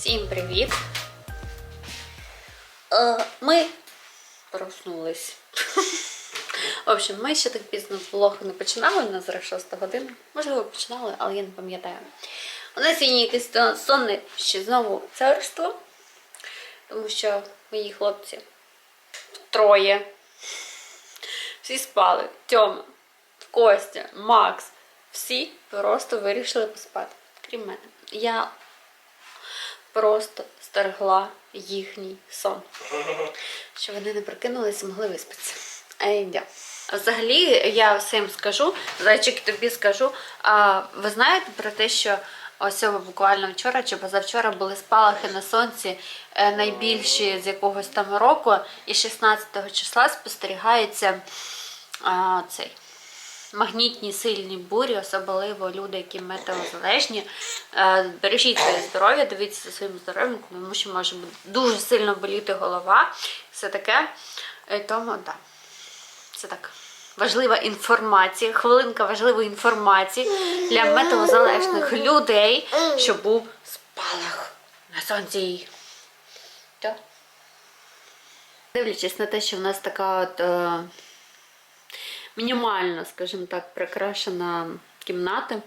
Всім привіт! Е, Ми проснулись. В общем, ми ще так пізно влог не починали, у нас зараз 6 година. Можливо, починали, але я не пам'ятаю. У нас сьогодні якесь сонне ще знову царство, тому що мої хлопці троє. Всі спали. Тьома, Костя, Макс. Всі просто вирішили поспати. Крім мене. Я просто стерегла їхній сон. Щоб вони не прикинулись і могли виспатися. Е, Взагалі, я всім скажу, зайчик тобі скажу. А, ви знаєте про те, що ось буквально вчора чи позавчора були спалахи на сонці е, найбільші з якогось там року, і 16 числа спостерігається а, цей магнітні сильні бурі, особливо люди, які метеозалежні. Е, Бережіть своє здоров'я, дивіться за своїм здоров'ям, тому що може дуже сильно боліти голова. Все таке. Тому так. Це так. Важлива інформація, хвилинка важливої інформації для метеозалежних людей, щоб був спалах на сонці. Дивлячись на те, що в нас така от, е, мінімально, скажімо так, прикрашена кімната,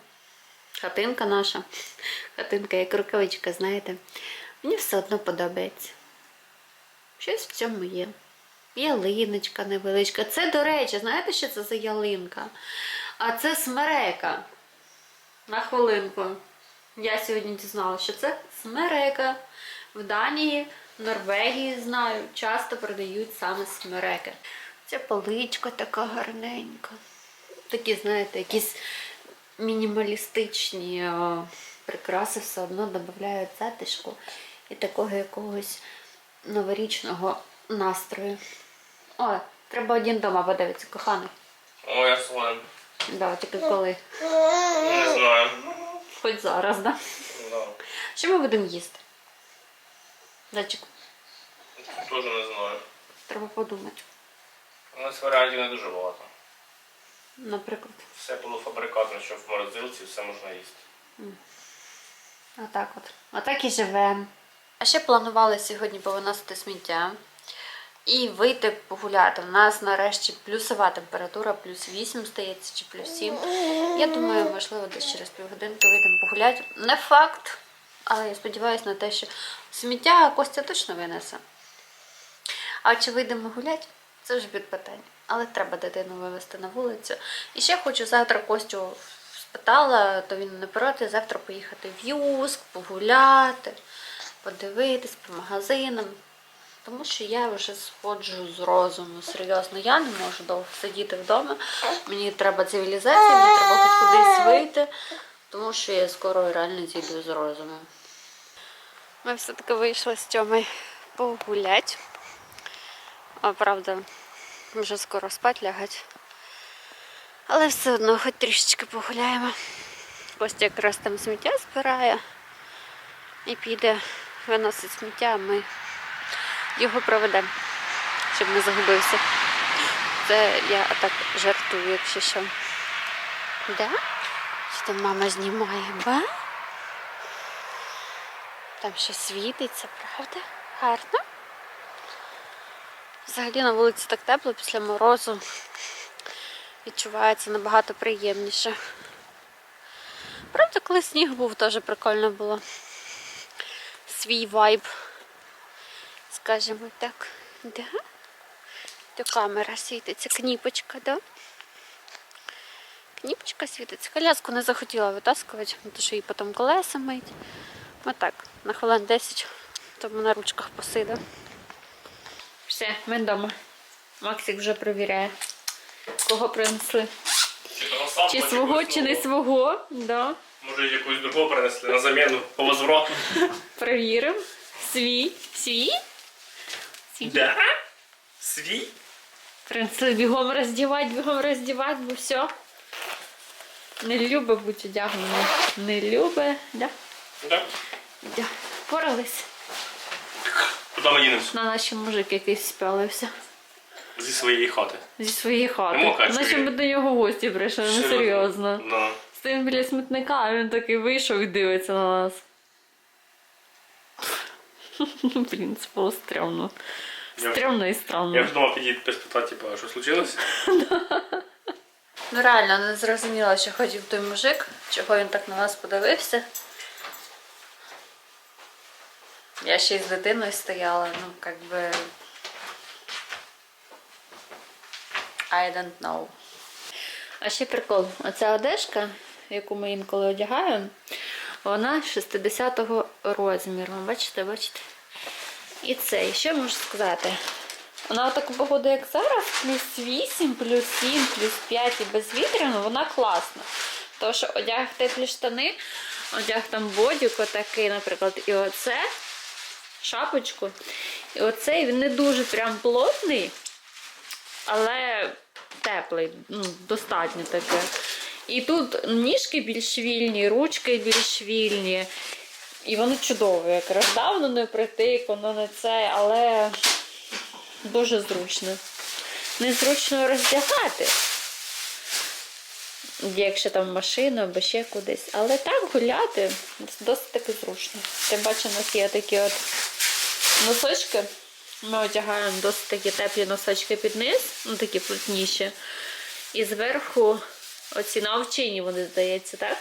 хатинка наша, хатинка як рукавичка, знаєте, мені все одно подобається. Щось в цьому є. Ялиночка невеличка. Це, до речі, знаєте, що це за ялинка? А це смерека. На хвилинку. Я сьогодні дізналася, що це смерека. В Данії, в Норвегії знаю, часто продають саме смереки. Ця поличка така гарненька. Такі, знаєте, якісь мінімалістичні о, прикраси все одно додають затишку і такого якогось новорічного настрою. О, треба один дома подивитися, коханий. О, я слон. Да, тільки коли. Не знаю. Хоч зараз, да? Да. Що ми будемо їсти? Зайчик, Теж не знаю. треба подумати. У нас варіантів не дуже багато. Наприклад, Все полуфабрикатне, що в морозилці, все можна їсти. отак от. Отак і живемо. А ще планували сьогодні повиносити сміття і вийти погуляти. У нас нарешті плюсова температура, плюс 8 стається чи плюс 7. Я думаю, можливо, десь через півгодинки вийдемо погуляти. Не факт, але я сподіваюся на те, що сміття Костя точно винесе. А чи вийдемо гуляти, це вже під питання. Але треба дитину вивезти на вулицю. І ще хочу завтра Костю спитала, то він не проти завтра поїхати в Юск, погуляти, подивитись по магазинам. Тому що я вже сходжу з розуму. Серйозно, я не можу довго сидіти вдома. Мені треба цивілізація, мені треба хоч кудись вийти, тому що я скоро реально зійду з розуму. Ми все-таки вийшли з Тьомою погулять. А правда, вже скоро спать лягать. Але все одно хоч трішечки погуляємо. Костя якраз там сміття збирає і піде виносить сміття, а ми його проведемо, щоб не загубився. Це я так жартую, якщо що. Да? Що там мама знімає, ба? Там щось світиться, правда? Гарно. Взагалі на вулиці так тепло після морозу. Відчувається набагато приємніше. Правда, коли сніг був, теж прикольно було. Свій вайб, скажімо так. Да? То камера світиться, кніпочка, да? Кніпочка світиться. Коляску не захотіла витаскувати, тому що їй потім колеса мить. Ми так, на хвилин 10, тому на ручках посидимо. Все, ми вдома. Максик вже перевіряє, кого принесли. Чи свого, чи не свого. Да. Може якусь другу принесли на заміну по возврату. Перевіримо. Свій. Свій? Свій. Да? Свій? Принесли бігом роздівати, бігом роздівати, бо все. Не любить бути одягненим. Не любить. Да? Да. Да. Порались. Куди ми їдемося? На наші мужик якийсь спялився. Зі своєї хати. Зі своєї хати. Наче ми до нього в гості прийшли, ну серйозно. Да. Стоїмо біля смітника, а він такий вийшов і дивиться на нас. Блін, це було стрьомно. Стрьомно і Я странно. вже думав підійти спитати, типу, що случилось? Ну реально не зрозуміла, що хотів той мужик, чого він так на нас подивився. Я ще й з дитиною стояла, ну как би. I don't know. А ще прикол. Оця одежка, яку ми інколи одягаємо, вона 60-го розміру. Бачите, бачите? І це, і що можу сказати? Вона в таку погоду, як зараз, плюс 8, плюс 7, плюс 5 і безвітряно, вона класна. Тому що одяг теплі штани, одяг там бодік отакий, наприклад, і оце, шапочку. І оцей він не дуже прям плотний, але теплий, ну, достатньо таке. І тут ніжки більш вільні, ручки більш вільні. І воно чудове, якраз да, воно не притик, воно не це, але дуже зручно. Незручно роздягати. Якщо там в машину або ще кудись. Але так гуляти досить таки зручно. Тим бачу, у нас є такі от носочки. Ми одягаємо досить такі теплі носочки під низ, ну такі плотніші. І зверху оці навчені, вони здається, так?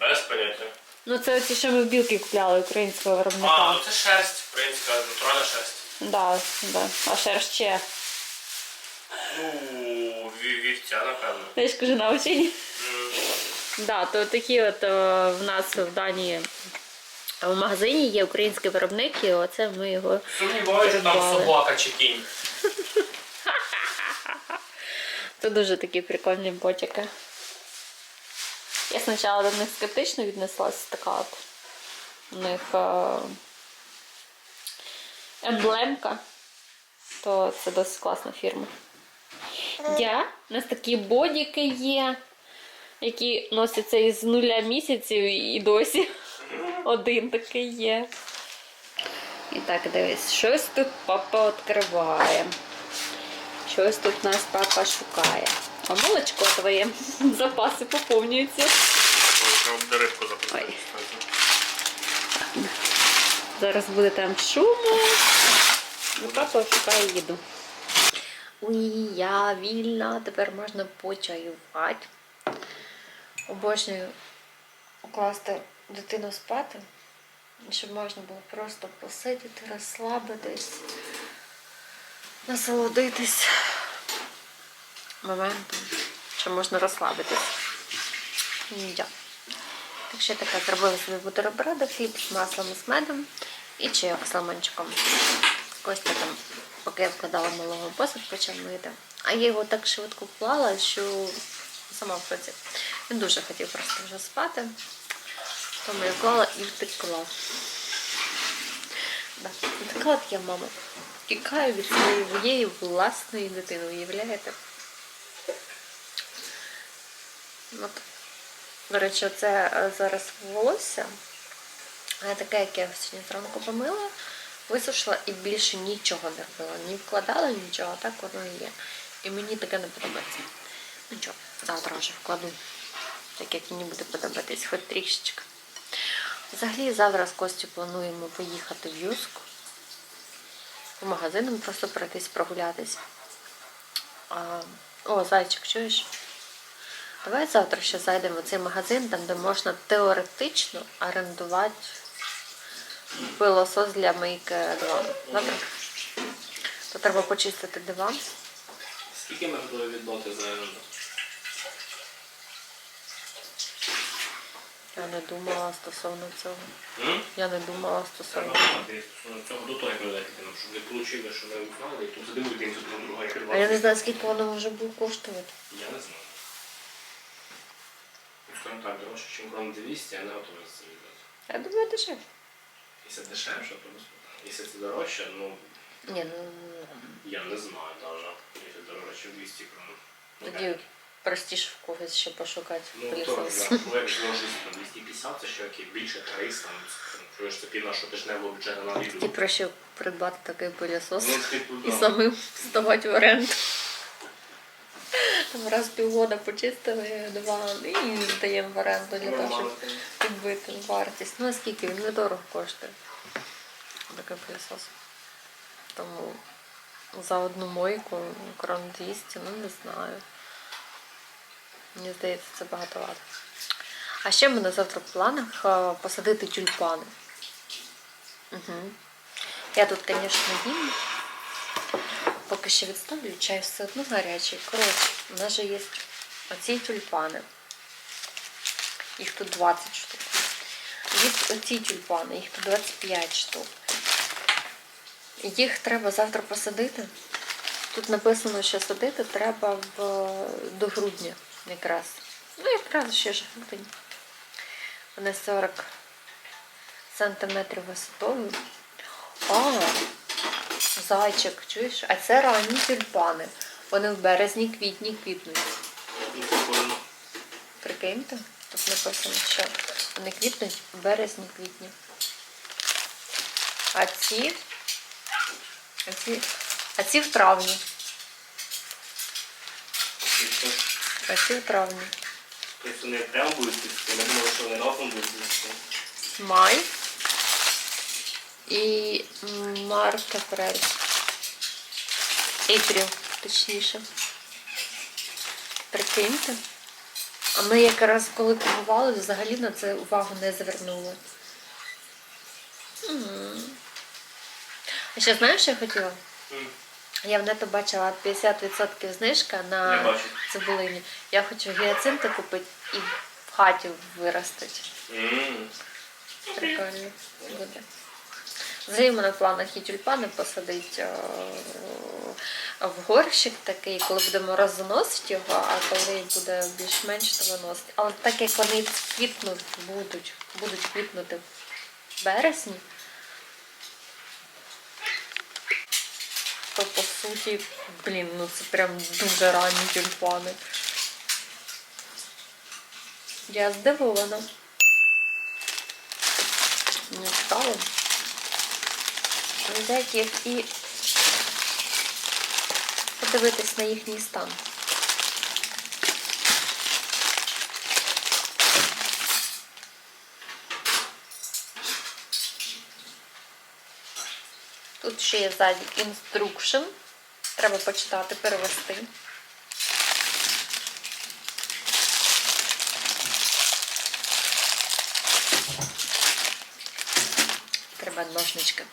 Без поняття. Ну це оці, що ми в білки купляли українського виробника. А, ну це шерсть, українська натуральна шерсть. Да, да. А шерсть ще. Ну, ві- вівця, напевно. Я ж кажу, навчені. М, Да, то такі от о, в нас в Данії в магазині є український виробник, і оце ми його. Сумніваюся, там собака чи кінь. Це дуже такі прикольні ботики. Я спочатку до них скептично віднеслася така от. У них е, емблемка. То це досить класна фірма. Дя, у нас такі бодіки є, які носяться із нуля місяців і досі. Один такий є. І так, дивись, щось тут папа відкриває. Щось тут нас папа шукає. А молочко твоє, запаси поповнюються. Ой. Зараз буде там шуму. Ну, папа шукає їду. Уй, я вільна, тепер можна почаювати. Обожнюю укласти дитину спати, щоб можна було просто посидіти, розслабитись, насолодитись моментом, що можна розслабитись. Так що я така зробила собі бутерброди, хліб з маслом і з медом і чайок з лимончиком. Костя там, поки я вкладала малого посуд, почав мити. А я його так швидко вклала, що сама в шоці. Він дуже хотів просто вже спати. Я і втекла. Да. Така от я мама. Тікаю від своєї власної дитини, уявляєте? От. До речі, це е, зараз волосся. А таке, яке я сьогодні зранку помила, висушила і більше нічого не робила. Ні вкладала нічого, так воно і є. І мені таке не подобається. Нічого, завтра вже вкладу. Так як мені буде подобатись, хоч трішечки. Взагалі завтра з Костю плануємо поїхати в Юску. По магазинам просто пройтись прогулятись. О, зайчик, чуєш? Давай завтра ще зайдемо в цей магазин, там де можна теоретично орендувати пилосос для мийки дивану. Добре? То треба почистити диван. Скільки ми готові віддати за оренду? Я не думала стосовно цього. М? Я не думала стосовно. знати стосовно цього до того, як ви нам, щоб не вийшло, що ми узнали, і тут сидимо один за друга, як А я не знаю, скільки воно може буде коштувати. Я не знаю. Ну, скажімо так, дорожче, ніж крон 200, я не готовий за це віддати. Я думаю, дешевше. Якщо дешевше, то без. Якщо це дорожче, ну, Ні, ну я не знаю навіть. Якщо дорожче 200 крон. Ну, тоді простіше в когось ще пошукати Ну, то, да. Ну, як зложить там 250, це ще окей, більше 300, ну, це, ну, це пів нашого тижневого бюджету на Ті відео. проще придбати такий пилісос Ну, типу, і да. самим вставати в оренду. Там раз в півгода почистили диван і здаємо в оренду для того, щоб підбити вартість. Ну а скільки він недорого коштує. такий пилісос. Тому за одну мойку крон 200, ну не знаю. Мені здається, це багатовато. А ще в мене завтра в планах е, посадити тюльпани. Угу. Я тут, звісно, їм. Поки що відставлю, чай все одно гарячий. Коротше, у нас же є оці тюльпани. Їх тут 20 штук. Є оці тюльпани, їх тут 25 штук. Їх треба завтра посадити. Тут написано, що садити треба в, до грудня якраз. Ну, якраз ще ж грудень. Вони 40 сантиметрів висотою. А, зайчик, чуєш? А це ранні тюльпани. Вони в березні, квітні квітнуть. Ну. Прикиньте, тут написано, що вони квітнуть в березні, квітні. А ці, а ці, а ці в травні. І що? А ці в травні. Тобто вони прямо будуть цвісти, я думаю, що вони разом будуть цвісти. Май і март, апрель. Апріл, точніше. Прикиньте. А ми якраз коли купували, взагалі на це увагу не звернули. М. А ще знаєш, що я хотіла? Я в нето бачила 50% знижка на бачу. цибулині. Я хочу гіацинти купити і в хаті виростити. М. Прикольно буде. Взагалі в мене в планах і тюльпани посадити е, в горщик такий, коли буде мороз заносити його, а коли буде більш-менш, то виносити. Але так як вони квітнуть будуть, будуть квітнути в березні, то по суті, блін, ну це прям дуже ранні тюльпани. Я здивована. Не стало. Їх і подивитись на їхній стан. Тут ще є ззаді інструкшн. Треба почитати, перевести. Треба ножнички.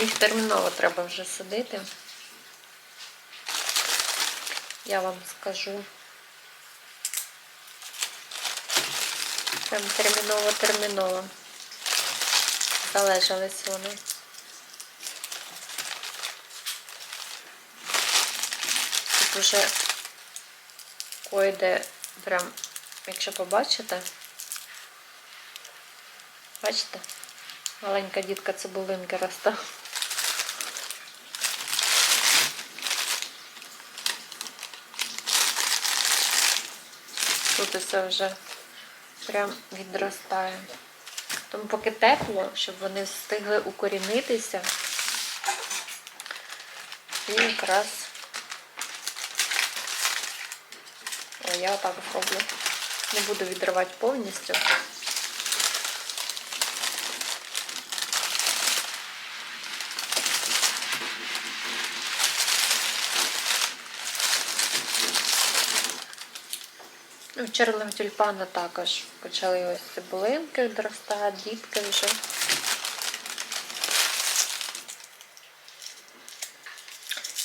Їх терміново треба вже садити. Я вам скажу. Прям терміново-терміново. Залежались вони. Тут вже койде прям, якщо побачите, бачите? Маленька дітка цибулинки росте. Тут усе вже прям відростає. Тому поки тепло, щоб вони встигли укорінитися. І якраз О, я отак роблю. Не буду відривати повністю. Ну, чорного тюльпана також почали ось цибулинки відростати, дітки вже.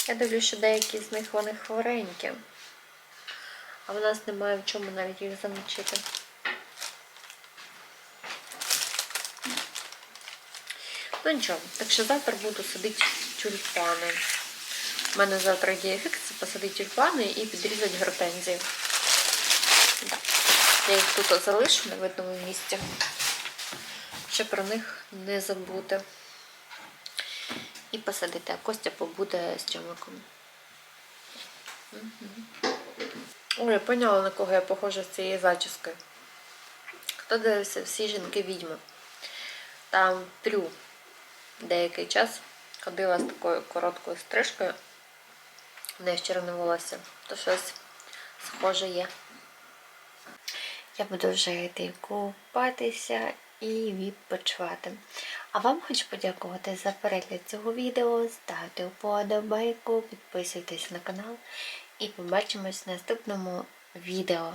Я дивлюся, що деякі з них вони хворенькі. А в нас немає в чому навіть їх замочити. Ну нічого, так що завтра буду садити тюльпани. У мене завтра є це посадити тюльпани і підрізати гортензії. Я їх тут залишу на видному місці. Ще про них не забути. І посадити, а Костя побуде з чомиком. Ой, я поняла, на кого я похожа з цією зачіскою. Хто дивився всі жінки відьми? Там Трю деякий час ходила з такою короткою стрижкою. У неї ще волосся, то щось схоже є. Я буду вже йти купатися і відпочивати. А вам хочу подякувати за перегляд цього відео. Ставте вподобайку, підписуйтесь на канал і побачимось в наступному відео.